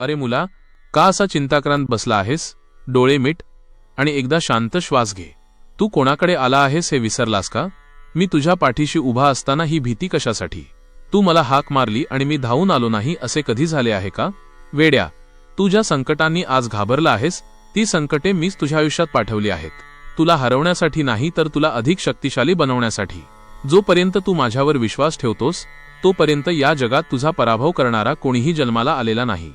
अरे मुला का असा चिंताक्रांत बसला आहेस? डोळे मीठ आणि एकदा शांत श्वास घे. तू कोणाकडे आला आहेस हे विसरलास का? मी तुझ्या पाठीशी उभा असताना ही भीती कशासाठी? तू मला हाक मारली आणि मी धावून आलो नाही असे कधी झाले आहे का? वेड्या तू ज्या संकटांनी आज घाबरला आहेस ती संकटे मीच तुझ्या आयुष्यात पाठवली आहेत. तुला हरवण्यासाठी नाही तर तुला अधिक शक्तिशाली बनवण्यासाठी. जोपर्यंत तू माझ्यावर विश्वास ठेवतोस तोपर्यंत या जगात तुझा पराभव करणारा कोणीही जन्माला आलेला नाही.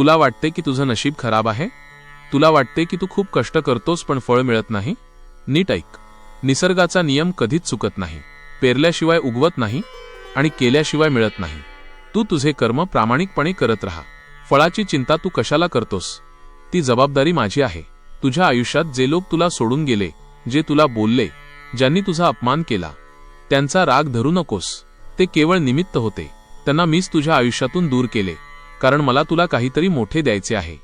तुला वाटते की तुझं नशीब खराब आहे? तुला वाटते की तू खूप कष्ट करतोस पण फळ मिळत नाही? नीट ऐक. निसर्गाचा नियम कधीच चुकत नाही. पेरल्याशिवाय उगवत नाही आणि केल्याशिवाय मिळत नाही. तू तुझे कर्म प्रामाणिकपणे करत राहा. फळाची चिंता तू कशाला करतोस? ती जबाबदारी माझी आहे. तुझ्या आयुष्यात जे लोक तुला सोडून गेले जे तुला बोलले ज्यांनी तुझा अपमान केला त्यांचा राग धरू नकोस. ते केवळ निमित्त होते. त्यांना मीच तुझ्या आयुष्यातून दूर केले. कारण मला तुला काहीतरी मोठे द्यायचे आहे.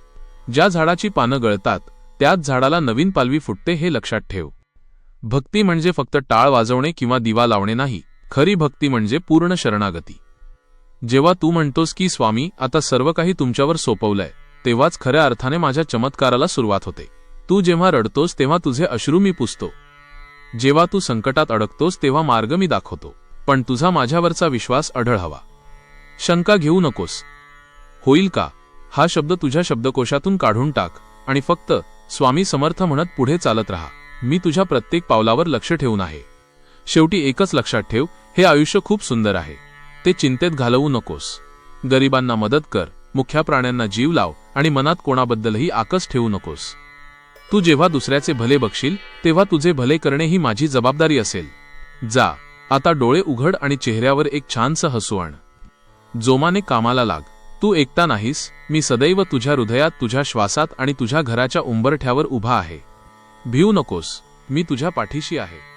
ज्या झाडाची पानं गळतात त्याच झाडाला नवीन पालवी फुटते हे लक्षात ठेव. भक्ती म्हणजे फक्त टाळ वाजवणे किंवा दिवा लावणे नाही खरी भक्ती म्हणजे पूर्ण शरणागती. जेव्हा तू म्हणतोस की स्वामी आता सर्व काही तुमच्यावर सोपवलंय तेव्हाच खऱ्या अर्थाने माझ्या चमत्काराला सुरुवात होते. तू जेव्हा रडतोस तेव्हा तुझे अश्रू मी पुसतो. जेव्हा तू संकटात अडकतोस तेव्हा मार्ग मी दाखवतो. पण तुझा माझ्यावरचा विश्वास अढळ हवा. शंका घेऊ नकोस. होईल का? हा शब्द तुझ्या शब्दकोशातून काढून टाक आणि फक्त स्वामी समर्थ म्हणत पुढे चालत राहा. मी तुझ्या प्रत्येक पावलावर लक्ष ठेवून आहे. शेवटी एकच लक्षात ठेव हे आयुष्य खूप सुंदर आहे. ते चिंतेत घालवू नकोस. गरिबांना मदत कर मुख्या प्राण्यांना जीव लाव आणि मनात कोणाबद्दलही आकस ठेवू नकोस. तू जेव्हा दुसऱ्याचे भले बघशील तेव्हा तुझे भले करणे ही माझी जबाबदारी असेल. जा आता डोळे उघड आणि चेहऱ्यावर एक छानसं हसू आण. जोमाने कामाला लाग. तू एकटा नाहीस मी सदैव तुझ्या हृदयात तुझ्या श्वासात आणि तुझ्या घराच्या उंबरठ्यावर उभा आहे. भिऊ नकोस मी तुझ्या पाठीशी आहे.